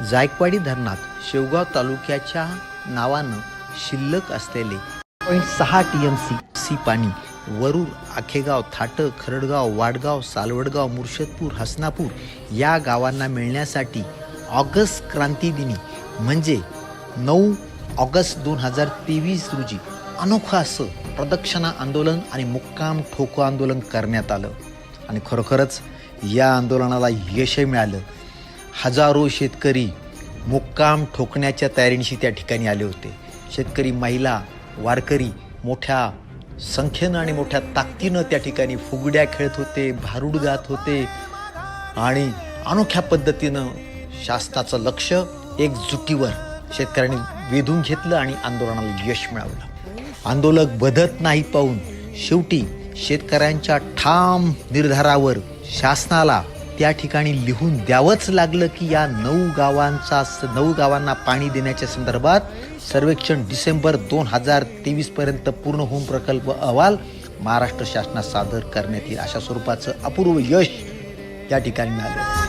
जायकवाडी धरणात शेवगाव तालुक्याच्या नावानं शिल्लक असलेले पॉईंट सहा टी एम सी सी पाणी वरूर आखेगाव थाटं खरडगाव वाडगाव सालवडगाव मुर्शदपूर हसनापूर या गावांना मिळण्यासाठी ऑगस्ट क्रांतीदिनी म्हणजे नऊ ऑगस्ट दोन हजार तेवीस रोजी अनोखं असं प्रदक्षिणा आंदोलन आणि मुक्काम ठोको आंदोलन करण्यात आलं. आणि खरोखरच या आंदोलनाला यशही मिळालं. हजारो शेतकरी मुक्काम ठोकण्याच्या तयारीशी त्या ठिकाणी आले होते. शेतकरी महिला वारकरी मोठ्या संख्येनं आणि मोठ्या ताकदीनं त्या ठिकाणी फुगड्या खेळत होते भारूड गात होते आणि अनोख्या पद्धतीनं शासनाचं लक्ष एकजुटीवर शेतकऱ्यांनी वेधून घेतलं आणि आंदोलनाला यश मिळवलं. आंदोलक बदत नाही पाहून शेवटी शेतकऱ्यांच्या ठाम निर्धारावर शासनाला त्या ठिकाणी लिहून द्यावंच लागलं की या नऊ गावांचा नऊ गावांना पाणी देण्याच्या संदर्भात सर्वेक्षण डिसेंबर दोन हजार तेवीसपर्यंत पूर्ण होऊन प्रकल्प अहवाल महाराष्ट्र शासनात सादर करण्यात येईल. अशा स्वरूपाचं अपूर्व यश त्या ठिकाणी मिळालं.